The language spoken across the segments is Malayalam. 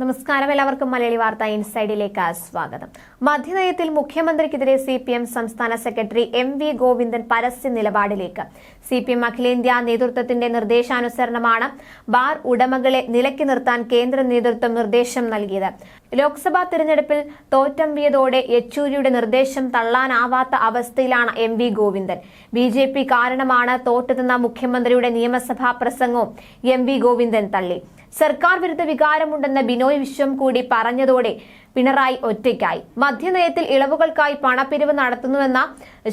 നമസ്കാരം. എല്ലാവർക്കും മലയാളി വാർത്ത ഇൻസൈഡിലേക്ക് സ്വാഗതം. മദ്യനയത്തിൽ മുഖ്യമന്ത്രിക്കെതിരെ സി പി എം സംസ്ഥാന സെക്രട്ടറി എം വി ഗോവിന്ദൻ പരസ്യ നിലപാടിലേക്ക്. സി പി എം അഖിലേന്ത്യാ നേതൃത്വത്തിന്റെ നിർദ്ദേശാനുസരണമാണ് ബാർ ഉടമകളെ നിലയ്ക്ക് നിർത്താൻ കേന്ദ്ര നേതൃത്വം നിർദ്ദേശം നൽകിയത്. ലോക്സഭാ തിരഞ്ഞെടുപ്പിൽ തോറ്റമ്പിയതോടെ യെച്ചൂരിയുടെ നിർദ്ദേശം തള്ളാനാവാത്ത അവസ്ഥയിലാണ് M V Govindan. B J P കാരണമാണ് തോറ്റതെന്ന മുഖ്യമന്ത്രിയുടെ നിയമസഭാ പ്രസംഗവും എം വി ഗോവിന്ദൻ തള്ളി. സർക്കാർ വിരുദ്ധ വികാരമുണ്ടെന്ന ബിനോയ് വിശ്വം കൂടി പറഞ്ഞതോടെ പിണറായി ഒറ്റയ്ക്കായി. മധ്യനയത്തിൽ ഇളവുകൾക്കായി പണപ്പിരിവ് നടത്തുന്നുവെന്ന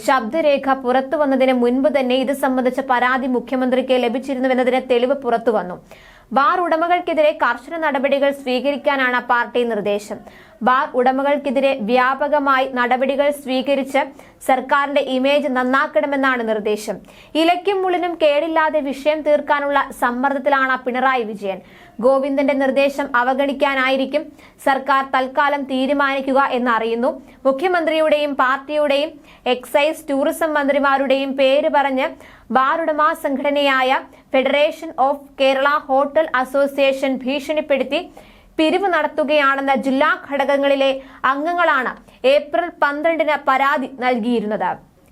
ശബ്ദരേഖ പുറത്തു വന്നതിന് മുൻപ് തന്നെ ഇത് സംബന്ധിച്ച പരാതി മുഖ്യമന്ത്രിക്ക് ലഭിച്ചിരുന്നുവെന്നതിന് തെളിവ് പുറത്തുവന്നു. ബാർ ഉടമകൾക്കെതിരെ കർശന നടപടികൾ സ്വീകരിക്കാനാണ് പാർട്ടി നിർദ്ദേശം. ബാർ ഉടമകൾക്കെതിരെ വ്യാപകമായി നടപടികൾ സ്വീകരിച്ച് സർക്കാരിന്റെ ഇമേജ് നന്നാക്കണമെന്നാണ് നിർദ്ദേശം. ഇലയ്ക്കും മുള്ളിനും കേടില്ലാതെ വിഷയം തീർക്കാനുള്ള സമ്മർദ്ദത്തിലാണ് പിണറായി വിജയൻ. ഗോവിന്ദന്റെ നിർദ്ദേശം അവഗണിക്കാനായിരിക്കും സർക്കാർ തൽക്കാലം തീരുമാനിക്കുക എന്നറിയുന്നു. മുഖ്യമന്ത്രിയുടെയും പാർട്ടിയുടെയും എക്സൈസ് ടൂറിസം മന്ത്രിമാരുടെയും പേര് പറഞ്ഞ് ബാറുടമ സംഘടനയായ federation of Kerala hotel association ഭീഷണിപ്പെടുത്തി പിരിവ് നടത്തുകയാണെന്ന ജില്ലാ ഘടകങ്ങളിലെ അംഗങ്ങളാണ് ഏപ്രിൽ പന്ത്രണ്ടിന് പരാതി നൽകിയിരുന്നത്.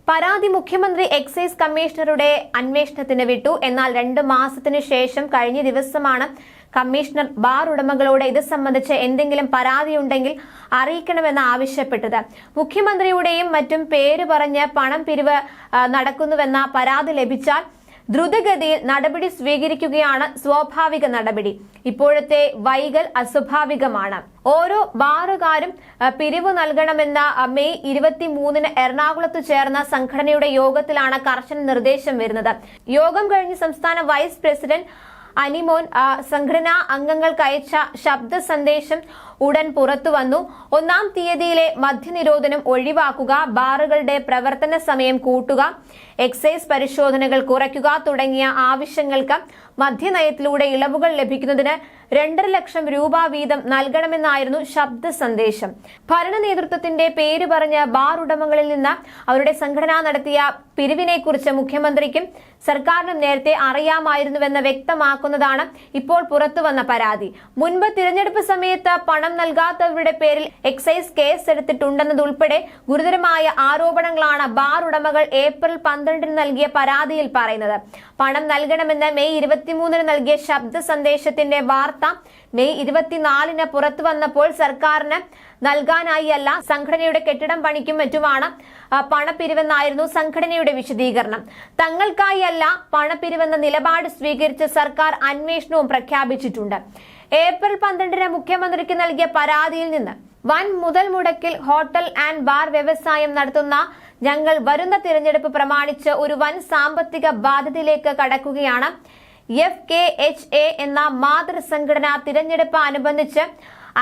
പരാതി മുഖ്യമന്ത്രി എക്സൈസ് കമ്മീഷണറുടെ അന്വേഷണത്തിന് വിട്ടു. എന്നാൽ രണ്ട് മാസത്തിനു ശേഷം കഴിഞ്ഞ ദിവസമാണ് കമ്മീഷണർ ബാർ ഉടമകളോട് ഇത് സംബന്ധിച്ച് എന്തെങ്കിലും പരാതിയുണ്ടെങ്കിൽ അറിയിക്കണമെന്ന് ആവശ്യപ്പെട്ടത്. മുഖ്യമന്ത്രിയുടെയും മറ്റും പേര് പറഞ്ഞ് പണം പിരിവ് നടക്കുന്നുവെന്ന പരാതി ലഭിച്ചാൽ ദ്രുതഗതിയിൽ നടപടി സ്വീകരിക്കുകയാണ് സ്വാഭാവിക നടപടി. ഇപ്പോഴത്തെ വൈകൽ അസ്വാഭാവികമാണ്. ഓരോ ബാറുകാരും പിരിവ് നൽകണമെന്ന മെയ് ഇരുപത്തി മൂന്നിന് എറണാകുളത്ത് ചേർന്ന സംഘടനയുടെ യോഗത്തിലാണ് കർശന നിർദ്ദേശം വരുന്നത്. യോഗം കഴിഞ്ഞ് സംസ്ഥാന വൈസ് പ്രസിഡന്റ് അനിമോൻ സംഘടനാ അംഗങ്ങൾക്ക് അയച്ച ശബ്ദ സന്ദേശം ഉടൻ പുറത്തു വന്നു. ഒന്നാം തീയതിയിലെ മദ്യനിരോധനം ഒഴിവാക്കുക ബാറുകളുടെ പ്രവർത്തന സമയം കൂട്ടുക എക്സൈസ് പരിശോധനകൾ കുറയ്ക്കുക തുടങ്ങിയ ആവശ്യങ്ങൾക്ക് മദ്യനയത്തിലൂടെ ഇളവുകൾ ലഭിക്കുന്നതിന് രണ്ടര ലക്ഷം രൂപ വീതം നൽകണമെന്നായിരുന്നു ശബ്ദ സന്ദേശം. ഭരണ നേതൃത്വത്തിന്റെ പേര് പറഞ്ഞ ബാർ ഉടമകളിൽ നിന്ന് അവരുടെ സംഘടന നടത്തിയ പിരിവിനെക്കുറിച്ച് മുഖ്യമന്ത്രിക്കും സർക്കാരിനും നേരത്തെ അറിയാമായിരുന്നുവെന്ന് വ്യക്തമാക്കുന്നതാണ് ഇപ്പോൾ പുറത്തുവന്ന പരാതി. മുൻപ് തിരഞ്ഞെടുപ്പ് സമയത്ത് പണം നൽകാത്തവരുടെ പേരിൽ എക്സൈസ് കേസ് എടുത്തിട്ടുണ്ടെന്നതുൾപ്പെടെ ഗുരുതരമായ ആരോപണങ്ങളാണ് ബാർ ഉടമകൾ ഏപ്രിൽ പന്ത്രണ്ടിന് നൽകിയ പരാതിയിൽ പറയുന്നത്. പണം നൽകണമെന്ന് മെയ് ഇരുപത്തിമൂന്നിന് നൽകിയ ശബ്ദ സന്ദേശത്തിന്റെ വാർത്ത മെയ് ഇരുപത്തിനാലിന് പുറത്തു വന്നപ്പോൾ സർക്കാരിന് നൽകാനായി അല്ല സംഘടനയുടെ കെട്ടിടം പണിക്കും മറ്റുമാണ് പണപ്പിരിവെന്നായിരുന്നു സംഘടനയുടെ വിശദീകരണം. തങ്ങൾക്കായി അല്ല പണപ്പിരിവെന്ന നിലപാട് സ്വീകരിച്ച് സർക്കാർ അന്വേഷണവും പ്രഖ്യാപിച്ചിട്ടുണ്ട്. ഏപ്രിൽ പന്ത്രണ്ടിന് മുഖ്യമന്ത്രിക്ക് നൽകിയ പരാതിയിൽ നിന്ന് വൻ മുതൽ മുടക്കിൽ ഹോട്ടൽ ആൻഡ് ബാർ വ്യവസായം നടത്തുന്ന ഞങ്ങൾ വരുന്ന തിരഞ്ഞെടുപ്പ് പ്രമാണിച്ച് ഒരു വൻ സാമ്പത്തിക ബാധ്യതയിലേക്ക് കടക്കുകയാണ്. എഫ് കെ എച്ച് എ എന്ന മാതൃസംഘടന തിരഞ്ഞെടുപ്പ് അനുബന്ധിച്ച്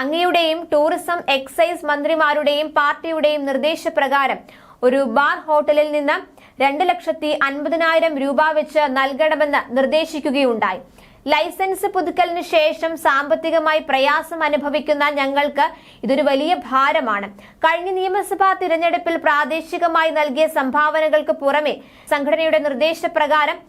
അങ്ങയുടെയും ടൂറിസം എക്സൈസ് മന്ത്രിമാരുടെയും പാർട്ടിയുടെയും നിർദ്ദേശപ്രകാരം ഒരു ബാർ ഹോട്ടലിൽ നിന്ന് രണ്ട് ലക്ഷത്തി അൻപതിനായിരം രൂപ വെച്ച് നൽകണമെന്ന് നിർദ്ദേശിക്കുകയുണ്ടായി. ലൈസൻസ് പുതുക്കലിന് ശേഷം സാമ്പത്തികമായി പ്രയാസം അനുഭവിക്കുന്ന ഞങ്ങൾക്ക് ഇതൊരു വലിയ ഭാരമാണ്. കഴിഞ്ഞ നിയമസഭാ തിരഞ്ഞെടുപ്പിൽ പ്രാദേശികമായി നൽകിയ സംഭാവനകൾക്ക് പുറമെ സംഘടനയുടെ നിർദ്ദേശപ്രകാരം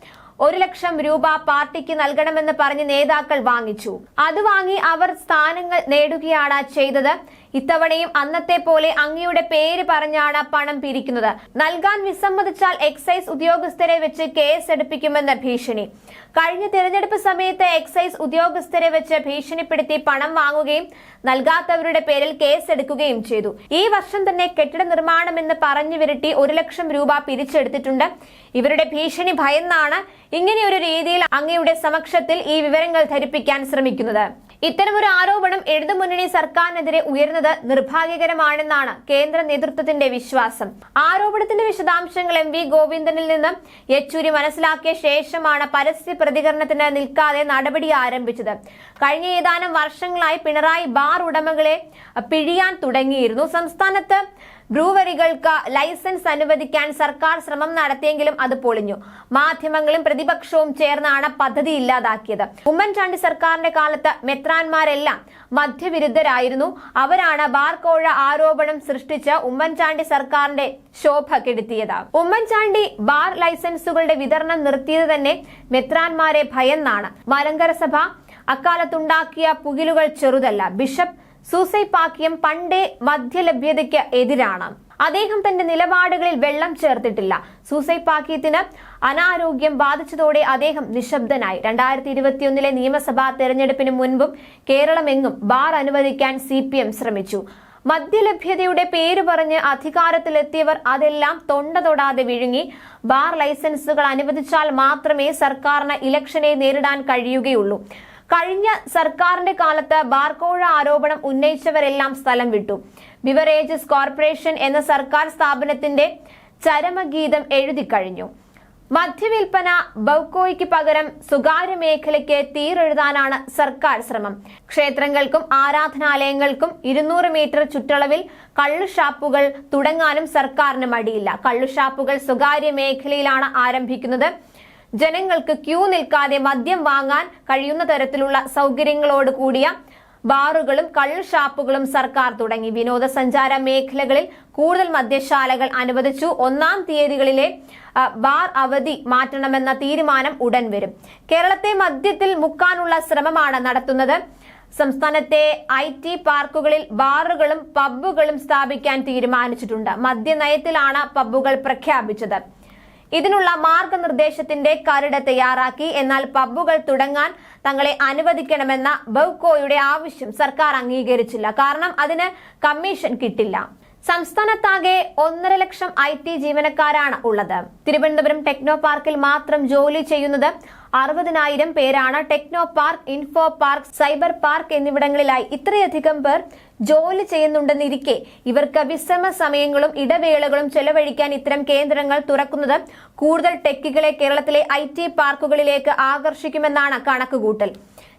ഒരു ലക്ഷം രൂപ പാർട്ടിക്ക് നൽകണമെന്ന് പറഞ്ഞ് നേതാക്കൾ വാങ്ങിച്ചു. അത് വാങ്ങി അവർ സ്ഥാനങ്ങൾ നേടുകയാണ് ചെയ്തത്. ഇത്തവണയും അന്നത്തെ പോലെ അങ്ങയുടെ പേര് പറഞ്ഞാണ് പണം പിരിക്കുന്നത്. നൽകാൻ വിസമ്മതിച്ചാൽ എക്സൈസ് ഉദ്യോഗസ്ഥരെ വെച്ച് കേസ് എടുപ്പിക്കുമെന്ന് ഭീഷണി. കഴിഞ്ഞ തിരഞ്ഞെടുപ്പ് സമയത്ത് എക്സൈസ് ഉദ്യോഗസ്ഥരെ വെച്ച് ഭീഷണിപ്പെടുത്തി പണം വാങ്ങുകയും നൽകാത്തവരുടെ പേരിൽ കേസ് എടുക്കുകയും ചെയ്തു. ഈ വർഷം തന്നെ കെട്ടിട നിർമ്മാണം എന്ന് പറഞ്ഞു വിരട്ടി ഒരു ലക്ഷം രൂപ പിരിച്ചെടുത്തിട്ടുണ്ട്. ഇവരുടെ ഭീഷണി ഭയന്നാണ് ഇങ്ങനെയൊരു രീതിയിൽ അങ്ങയുടെ സമക്ഷത്തിൽ ഈ വിവരങ്ങൾ ധരിപ്പിക്കാൻ ശ്രമിക്കുന്നത്. ഇത്തരമൊരു ആരോപണം ഇടതുമുന്നണി സർക്കാരിനെതിരെ ഉയർന്നത് നിർഭാഗ്യകരമാണെന്നാണ് കേന്ദ്ര നേതൃത്വത്തിന്റെ വിശ്വാസം. ആരോപണത്തിന്റെ വിശദാംശങ്ങൾ എം വി ഗോവിന്ദനിൽ നിന്ന് യെച്ചൂരി മനസ്സിലാക്കിയ ശേഷമാണ് പരസ്യ പ്രതികരണത്തിന് നിൽക്കാതെ നടപടി ആരംഭിച്ചത്. കഴിഞ്ഞ ഏതാനും വർഷങ്ങളായി പിണറായി ബാർ ഉടമകളെ പിഴിയാൻ തുടങ്ങിയിരുന്നു. സംസ്ഥാനത്ത് ബ്രൂവറികൾക്ക് ലൈസൻസ് അനുവദിക്കാൻ സർക്കാർ ശ്രമം നടത്തിയെങ്കിലും അത് പൊളിഞ്ഞു. മാധ്യമങ്ങളും പ്രതിപക്ഷവും ചേർന്നാണ് പദ്ധതി ഇല്ലാതാക്കിയത്. ഉമ്മൻചാണ്ടി സർക്കാരിന്റെ കാലത്ത് മെത്രാന്മാരെല്ലാം മദ്യവിരുദ്ധരായിരുന്നു. അവരാണ് ബാർകോഴ ആരോപണം സൃഷ്ടിച്ച് ഉമ്മൻചാണ്ടി സർക്കാരിന്റെ ശോഭ കെടുത്തിയത്. ഉമ്മൻചാണ്ടി ബാർ ലൈസൻസുകളുടെ വിതരണം നിർത്തിയത് തന്നെ മെത്രാന്മാരെ ഭയന്നാണ്. മലങ്കര സഭ അക്കാലത്തുണ്ടാക്കിയ പുകിലുകൾ ചെറുതല്ല. ബിഷപ്പ് സൂസൈപാക്കിയം പണ്ടേ മദ്യലഭ്യതയ്ക്ക് എതിരാണ്. അദ്ദേഹം തന്റെ നിലപാടുകളിൽ വെള്ളം ചേർത്തിട്ടില്ല. സൂസൈപാക്കിയത്തിന് അനാരോഗ്യം ബാധിച്ചതോടെ അദ്ദേഹം നിശബ്ദനായി. രണ്ടായിരത്തി ഇരുപത്തിയൊന്നിലെ നിയമസഭാ തെരഞ്ഞെടുപ്പിന് മുൻപും കേരളമെങ്ങും ബാർ അനുവദിക്കാൻ സി ശ്രമിച്ചു. മദ്യലഭ്യതയുടെ പേര് പറഞ്ഞ് അധികാരത്തിലെത്തിയവർ അതെല്ലാം തൊണ്ട തൊടാതെ വിഴുങ്ങി ബാർ ലൈസൻസുകൾ അനുവദിച്ചാൽ മാത്രമേ സർക്കാരിന് ഇലക്ഷനെ നേരിടാൻ കഴിയുകയുള്ളൂ. കഴിഞ്ഞ സർക്കാരിന്റെ കാലത്ത് ബാർക്കോഴ ആരോപണം ഉന്നയിച്ചവരെല്ലാം സ്ഥലം വിട്ടു. ബിവറേജസ് കോർപ്പറേഷൻ എന്ന സർക്കാർ സ്ഥാപനത്തിന്റെ ചരമഗീതം എഴുതി കഴിഞ്ഞു. മദ്യവിൽപ്പന ബൗക്കോയ്ക്ക് പകരം സ്വകാര്യ മേഖലയ്ക്ക് തീരെഴുതാനാണ് സർക്കാർ ശ്രമം. ക്ഷേത്രങ്ങൾക്കും ആരാധനാലയങ്ങൾക്കും ഇരുന്നൂറ് മീറ്റർ ചുറ്റളവിൽ കള്ളുഷാപ്പുകൾ തുടങ്ങാനും സർക്കാരിന് മടിയില്ല. കള്ളുഷാപ്പുകൾ സ്വകാര്യ മേഖലയിലാണ് ആരംഭിക്കുന്നത്. ജനങ്ങൾക്ക് ക്യൂ നിൽക്കാതെ മദ്യം വാങ്ങാൻ കഴിയുന്ന തരത്തിലുള്ള സൗകര്യങ്ങളോട് കൂടിയ ബാറുകളും കള്ളുഷാപ്പുകളും സർക്കാർ തുടങ്ങി. വിനോദസഞ്ചാര മേഖലകളിൽ കൂടുതൽ മദ്യശാലകൾ അനുവദിച്ചു. ഒന്നാം തീയതികളിലെ ബാർ അവധി മാറ്റണമെന്ന തീരുമാനം ഉടൻ വരും. കേരളത്തെ മദ്യത്തിൽ മുക്കാനുള്ള ശ്രമമാണ് നടത്തുന്നത്. സംസ്ഥാനത്തെ ഐ ടി പാർക്കുകളിൽ ബാറുകളും പബ്ബുകളും സ്ഥാപിക്കാൻ തീരുമാനിച്ചിട്ടുണ്ട്. മദ്യനയത്തിലാണ് പബ്ബുകൾ പ്രഖ്യാപിച്ചത്. ഇതിനുള്ള മാർഗനിർദ്ദേശത്തിന്റെ കരട് തയ്യാറാക്കി. എന്നാൽ പബ്ബുകൾ തുടങ്ങാൻ തങ്ങളെ അനുവദിക്കണമെന്ന ബൗക്കോയുടെ ആവശ്യം സർക്കാർ അംഗീകരിച്ചില്ല. കാരണം അതിന് കമ്മീഷൻ കിട്ടില്ല. സംസ്ഥാനത്താകെ ഒന്നര ലക്ഷം ഐ ടി ജീവനക്കാരാണ് ഉള്ളത്. തിരുവനന്തപുരം ടെക്നോ പാർക്കിൽ മാത്രം ജോലി ചെയ്യുന്നത് അറുപതിനായിരം പേരാണ്. Techno park info park cyber park എന്നിവിടങ്ങളിലായി ഇത്രയധികം പേർ ജോലി ചെയ്യുന്നുണ്ടെന്നിരിക്കെ ഇവർക്ക് വിശ്രമ സമയങ്ങളും ഇടവേളകളും ചെലവഴിക്കാൻ ഇത്തരം കേന്ദ്രങ്ങൾ തുറക്കുന്നത് കൂടുതൽ ടെക്കുകളെ കേരളത്തിലെ ഐ പാർക്കുകളിലേക്ക് ആകർഷിക്കുമെന്നാണ് കണക്കുകൂട്ടൽ.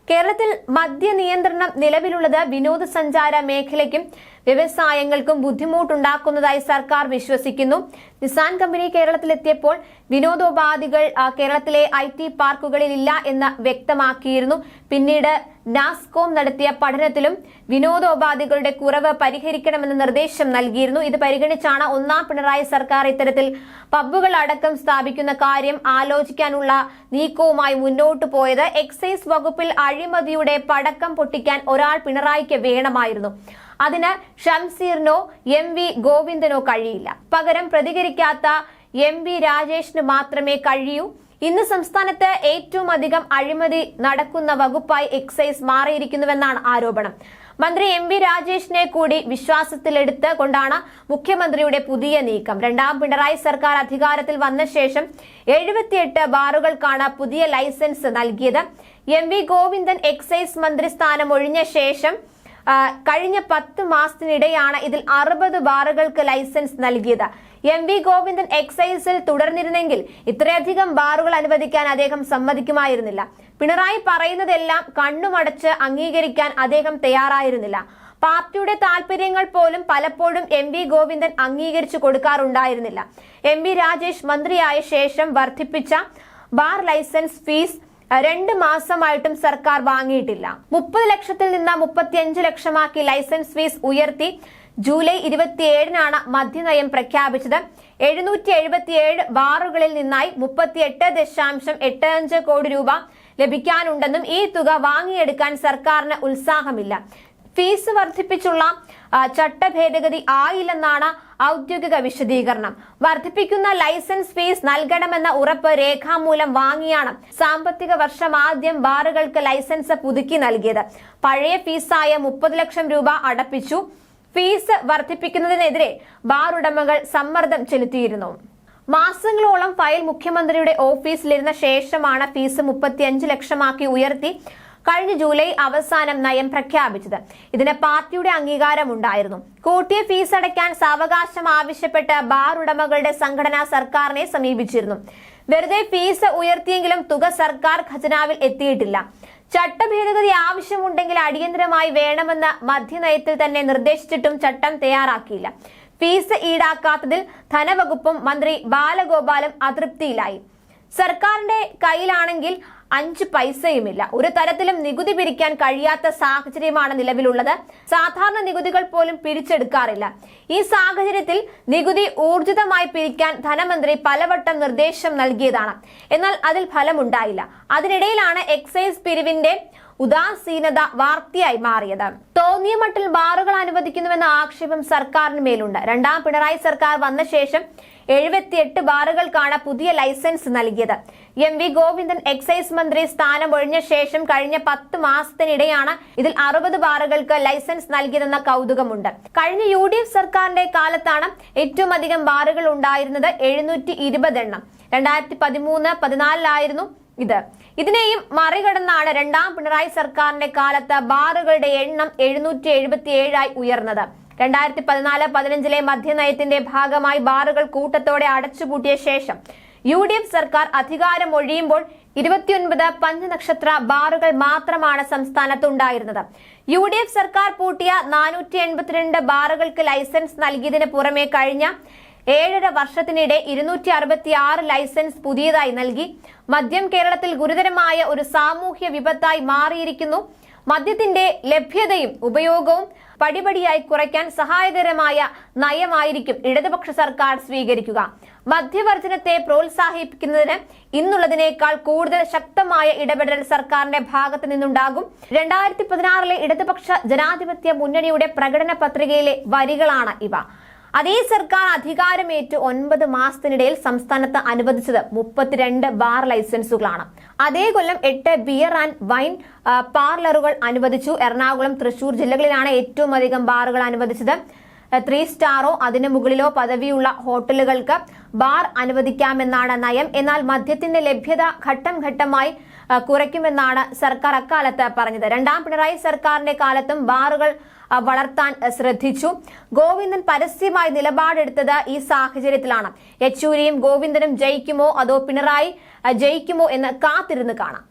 കേരളത്തിൽ മദ്യ നിയന്ത്രണം നിലവിലുള്ളത് വിനോദസഞ്ചാര മേഖലയ്ക്കും വ്യവസായങ്ങൾക്കും ബുദ്ധിമുട്ടുണ്ടാക്കുന്നതായി സർക്കാർ വിശ്വസിക്കുന്നു. നിസാൻ കമ്പനി കേരളത്തിലെത്തിയപ്പോൾ വിനോദോപാധികൾ കേരളത്തിലെ ഐ ടി പാർക്കുകളിൽ ഇല്ല എന്ന് വ്യക്തമാക്കിയിരുന്നു. പിന്നീട് നാസ്കോം നടത്തിയ പഠനത്തിലും വിനോദോപാധികളുടെ കുറവ് പരിഹരിക്കണമെന്ന നിർദ്ദേശം നൽകിയിരുന്നു. ഇത് പരിഗണിച്ചാണ് ഒന്നാം പിണറായി സർക്കാർ ഇത്തരത്തിൽ പബ്ബുകൾ അടക്കം സ്ഥാപിക്കുന്ന കാര്യം ആലോചിക്കാനുള്ള നീക്കവുമായി മുന്നോട്ടു പോയത്. എക്സൈസ് വകുപ്പിൽ അഴിമതിയുടെ പടക്കം പൊട്ടിക്കാൻ ഒരാൾ പിണറായിക്ക് വേണമായിരുന്നു. അതിന് ഷംസീറിനോ എം വി ഗോവിന്ദനോ കഴിയില്ല. പകരം പ്രതികരിക്കാത്ത എം വി രാജേഷിന് മാത്രമേ കഴിയൂ. ഇന്ന് സംസ്ഥാനത്ത് ഏറ്റവും അധികം അഴിമതി നടക്കുന്ന വകുപ്പായി എക്സൈസ് മാറിയിരിക്കുന്നുവെന്നാണ് ആരോപണം. മന്ത്രി എം വി രാജേഷിനെ കൂടി വിശ്വാസത്തിലെടുത്ത് കൊണ്ടാണ് മുഖ്യമന്ത്രിയുടെ പുതിയ നീക്കം. രണ്ടാം പിണറായി സർക്കാർ അധികാരത്തിൽ വന്ന ശേഷം എഴുപത്തിയെട്ട് ബാറുകൾക്കാണ് പുതിയ ലൈസൻസ് നൽകിയത്. എം വി ഗോവിന്ദൻ എക്സൈസ് മന്ത്രി സ്ഥാനം ഒഴിഞ്ഞ ശേഷം കഴിഞ്ഞ പത്ത് മാസത്തിനിടെയാണ് ഇതിൽ അറുപത് ബാറുകൾക്ക് ലൈസൻസ് നൽകിയത്. എം വി ഗോവിന്ദൻ എക്സൈസിൽ തുടർന്നിരുന്നെങ്കിൽ ഇത്രയധികം ബാറുകൾ അനുവദിക്കാൻ അദ്ദേഹം സമ്മതിക്കുമായിരുന്നില്ല. പിണറായി പറയുന്നതെല്ലാം കണ്ണുമടച്ച് അംഗീകരിക്കാൻ അദ്ദേഹം തയ്യാറായിരുന്നില്ല. പാർട്ടിയുടെ താല്പര്യങ്ങൾ പോലും പലപ്പോഴും എം വി ഗോവിന്ദൻ അംഗീകരിച്ചു കൊടുക്കാറുണ്ടായിരുന്നില്ല. എം വി രാജേഷ് മന്ത്രിയായ ശേഷം വർദ്ധിപ്പിച്ച ബാർ ലൈസൻസ് ഫീസ് രണ്ട് മാസമായിട്ടും സർക്കാർ വാങ്ങിയിട്ടില്ല. മുപ്പത് ലക്ഷത്തിൽ നിന്ന് മുപ്പത്തിയഞ്ച് ലക്ഷമാക്കി ലൈസൻസ് ഫീസ് ഉയർത്തി ജൂലൈ ഇരുപത്തിയേഴിനാണ് മദ്യനയം പ്രഖ്യാപിച്ചത്. എഴുന്നൂറ്റി എഴുപത്തിയേഴ് ബാറുകളിൽ നിന്നായി മുപ്പത്തിയെട്ട് ദശാംശം എട്ട് അഞ്ച് കോടി രൂപ ലഭിക്കാനുണ്ടെന്നും ഈ തുക വാങ്ങിയെടുക്കാൻ സർക്കാരിന് ഉത്സാഹമില്ല. ഫീസ് വർദ്ധിപ്പിച്ചുള്ള ചട്ടഭേദഗതി ആയില്ലെന്നാണ് ഔദ്യോഗിക വിശദീകരണം. വർദ്ധിപ്പിക്കുന്ന ലൈസൻസ് ഫീസ് നൽകണമെന്ന ഉറപ്പ് രേഖാമൂലം വാങ്ങിയാണ് സാമ്പത്തിക വർഷം ആദ്യം ബാറുകൾക്ക് ലൈസൻസ് പുതുക്കി നൽകിയത്. പഴയ ഫീസായ മുപ്പത് ലക്ഷം രൂപ അടപ്പിച്ചു. ഫീസ് വർദ്ധിപ്പിക്കുന്നതിനെതിരെ ബാർ ഉടമകൾ സമ്മർദ്ദം ചെലുത്തിയിരുന്നു. മാസങ്ങളോളം ഫയൽ മുഖ്യമന്ത്രിയുടെ ഓഫീസിലിരുന്ന ശേഷമാണ് ഫീസ് മുപ്പത്തിയഞ്ച് ലക്ഷമാക്കി ഉയർത്തി. കഴിഞ്ഞ ജൂലൈ അവസാനം നയം പ്രഖ്യാപിച്ചത്. ഇതിന് പാർട്ടിയുടെ അംഗീകാരം ഉണ്ടായിരുന്നു കൂട്ടിയ ഫീസ് അടയ്ക്കാൻ സാവകാശം ആവശ്യപ്പെട്ട് ബാർ ഉടമകളുടെ സംഘടന സർക്കാരിനെ സമീപിച്ചിരുന്നു. വെറുതെ ഫീസ് ഉയർത്തിയെങ്കിലും തുക സർക്കാർ ഖജനാവിൽ എത്തിയിട്ടില്ല. ചട്ടഭേദഗതി ആവശ്യമുണ്ടെങ്കിൽ അടിയന്തരമായി വേണമെന്ന മധ്യനയത്തിൽ തന്നെ നിർദ്ദേശിച്ചിട്ടും ചട്ടം തയ്യാറാക്കിയില്ല. ഫീസ് ഈടാക്കാത്തതിൽ ധനവകുപ്പും മന്ത്രി ബാലഗോപാലും അതൃപ്തിയിലായി. സർക്കാരിന്റെ കയ്യിലാണെങ്കിൽ അഞ്ച് പൈസയുമില്ല. ഒരു തരത്തിലും നികുതി പിരിക്കാൻ കഴിയാത്ത സാഹചര്യമാണ് നിലവിലുള്ളത്. സാധാരണ നികുതികൾ പോലും പിരിച്ചെടുക്കാറില്ല. ഈ സാഹചര്യത്തിൽ നികുതി ഊർജിതമായി പിരിക്കാൻ ധനമന്ത്രി പലവട്ടം നിർദ്ദേശം നൽകിയതാണ്. എന്നാൽ അതിൽ ഫലമുണ്ടായില്ല. അതിനിടയിലാണ് എക്സൈസ് പിരിവിന്റെ ഉദാസീനത വാർത്തയായി മാറിയത്. തോന്നിയ മട്ടിൽ ബാറുകൾ അനുവദിക്കുന്നുവെന്ന ആക്ഷേപം സർക്കാരിന് മേലുണ്ട്. രണ്ടാം പിണറായി സർക്കാർ വന്ന ശേഷം എഴുപത്തിയെട്ട് ബാറുകൾക്കാണ് പുതിയ ലൈസൻസ് നൽകിയത്. എം വി ഗോവിന്ദൻ എക്സൈസ് മന്ത്രി സ്ഥാനം ഒഴിഞ്ഞ ശേഷം കഴിഞ്ഞ പത്ത് മാസത്തിനിടെയാണ് ഇതിൽ അറുപത് ബാറുകൾക്ക് ലൈസൻസ് നൽകിയതെന്ന കൗതുകമുണ്ട്. കഴിഞ്ഞ യു ഡി എഫ് സർക്കാരിന്റെ കാലത്താണ് ഏറ്റവും അധികം ബാറുകൾ ഉണ്ടായിരുന്നത് എഴുന്നൂറ്റി ഇരുപത് എണ്ണം രണ്ടായിരത്തി പതിമൂന്ന് പതിനാലിലായിരുന്നു ഇത്. ഇതിനെയും മറികടന്നാണ് രണ്ടാം പിണറായി സർക്കാരിന്റെ കാലത്ത് ബാറുകളുടെ എണ്ണം എഴുന്നൂറ്റി എഴുപത്തി ഏഴായി ഉയർന്നത്. രണ്ടായിരത്തി പതിനാല് പതിനഞ്ചിലെ മദ്യനയത്തിന്റെ ഭാഗമായി ബാറുകൾ കൂട്ടത്തോടെ അടച്ചുപൂട്ടിയ ശേഷം യു ഡി എഫ് സർക്കാർ അധികാരം ഒഴിയുമ്പോൾ ഇരുപത്തിയൊൻപത് പഞ്ചനക്ഷത്ര ബാറുകൾ മാത്രമാണ് സംസ്ഥാനത്ത് ഉണ്ടായിരുന്നത്. യു ഡി എഫ് സർക്കാർ പൂട്ടിയ നാനൂറ്റി എൺപത്തിരണ്ട് ബാറുകൾക്ക് ലൈസൻസ് നൽകിയതിന് പുറമെ കഴിഞ്ഞ ഏഴര വർഷത്തിനിടെ ഇരുന്നൂറ്റി അറുപത്തി ആറ് ലൈസൻസ് പുതിയതായി നൽകി. മദ്യം കേരളത്തിൽ ഗുരുതരമായ ഒരു സാമൂഹ്യ വിപത്തായി മാറിയിരിക്കുന്നു. മദ്യത്തിന്റെ ലഭ്യതയും ഉപയോഗവും പടിപടിയായി കുറയ്ക്കാൻ സഹായകരമായ നയമായിരിക്കും ഇടതുപക്ഷ സർക്കാർ സ്വീകരിക്കുക. മദ്യവർജനത്തെ പ്രോത്സാഹിപ്പിക്കുന്നതിന് ഇന്നുള്ളതിനേക്കാൾ കൂടുതൽ ശക്തമായ ഇടപെടൽ സർക്കാരിന്റെ ഭാഗത്തു നിന്നുണ്ടാകും. രണ്ടായിരത്തി പതിനാറിലെ ഇടതുപക്ഷ ജനാധിപത്യ മുന്നണിയുടെ പ്രകടന പത്രികയിലെ വരികളാണ് ഇവ. അതേ സർക്കാർ അധികാരമേറ്റ് ഒൻപത് മാസത്തിനിടയിൽ സംസ്ഥാനത്ത് അനുവദിച്ചത് മുപ്പത്തിരണ്ട് ബാർ ലൈസൻസുകളാണ്. അതേ കൊല്ലം എട്ട് ബിയർ ആൻഡ് വൈൻ പാർലറുകൾ അനുവദിച്ചു. എറണാകുളം തൃശൂർ ജില്ലകളിലാണ് ഏറ്റവും അധികം ബാറുകൾ അനുവദിച്ചത്. ത്രീ സ്റ്റാറോ അതിനു മുകളിലോ പദവിയുള്ള ഹോട്ടലുകൾക്ക് ബാർ അനുവദിക്കാമെന്നാണ് നയം. എന്നാൽ മദ്യത്തിന്റെ ലഭ്യത ഘട്ടം ഘട്ടമായി കുറയ്ക്കുമെന്നാണ് സർക്കാർ അക്കാലത്ത് പറഞ്ഞത്. രണ്ടാം പിണറായി സർക്കാരിന്റെ കാലത്തും ബാറുകൾ വളർത്താൻ ശ്രദ്ധിച്ചു. ഗോവിന്ദൻ പരസ്യമായി നിലപാടെടുത്തത് ഈ സാഹചര്യത്തിലാണ്. യെച്ചൂരിയും ഗോവിന്ദനും ജയിക്കുമോ അതോ പിണറായി ജയിക്കുമോ എന്ന് കാത്തിരുന്ന് കാണാം.